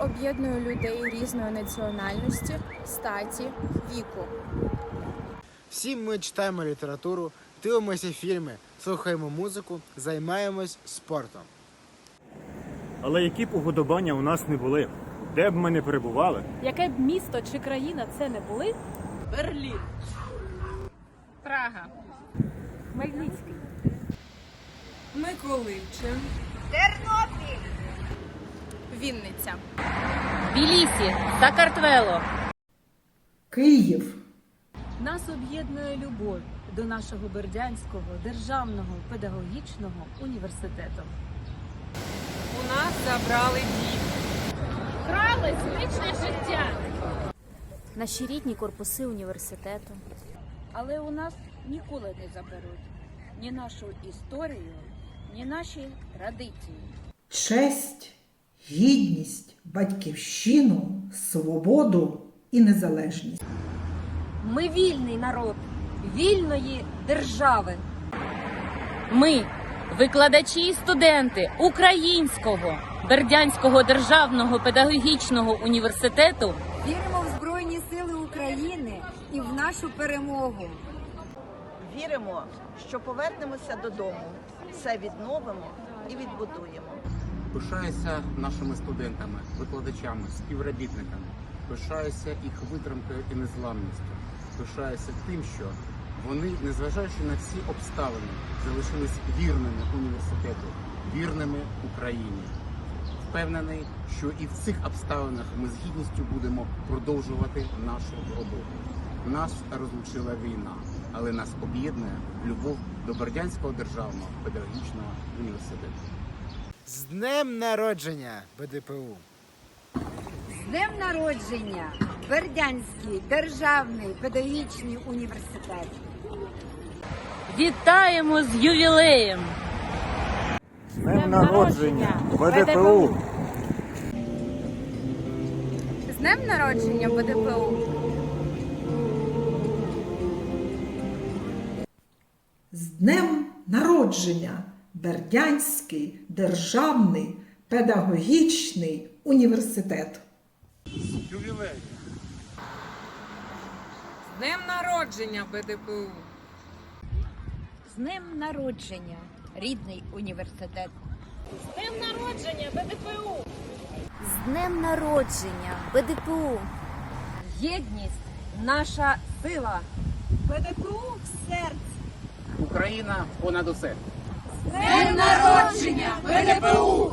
об'єднує людей різної національності, статі, віку. Всі ми читаємо літературу, дивимося фільми, слухаємо музику, займаємось спортом. Але які б уподобання у нас не були, де б ми не перебували, Яке б місто чи країна це не були? Берлін. Прага. Хмельницький. Миколичин. Вінниця. Білісі. Сакартвело. Київ, Нас об'єднує любов до нашого Бердянського державного педагогічного університету. У нас забрали дім. Крали звичне життя. Наші рідні корпуси університету. Але у нас ніколи не заберуть ні нашу історію, ні наші традиції. честь, гідність, батьківщину, свободу і незалежність. Ми вільний народ вільної держави. Ми, викладачі і студенти Українського Бердянського державного педагогічного університету Віримо в Збройні Сили України і в нашу перемогу. Віримо, що повернемося додому, все відновимо і відбудуємо. Пишаюся нашими студентами, викладачами, співробітниками. Пишаюся їх витримкою і незламністю. Пишаюся тим, що вони, незважаючи на всі обставини, залишились вірними університету, вірними Україні. Впевнений, що і в цих обставинах ми з гідністю будемо продовжувати нашу роботу. Нас розлучила війна, але нас об'єднує любов до Бердянського державного педагогічного університету. З днем народження БДПУ! З днем народження Бердянський державний педагогічний університет. вітаємо з ювілеєм! з днем народження ВДПУ! З днем народження БДПУ. З днем народження Бердянський державний педагогічний університет. З днем народження БДПУ. З днем народження рідний університет. З днем народження БДПУ. Єдність наша сила. БДПУ в серці. Україна понад усе! Днем народження ВНПУ!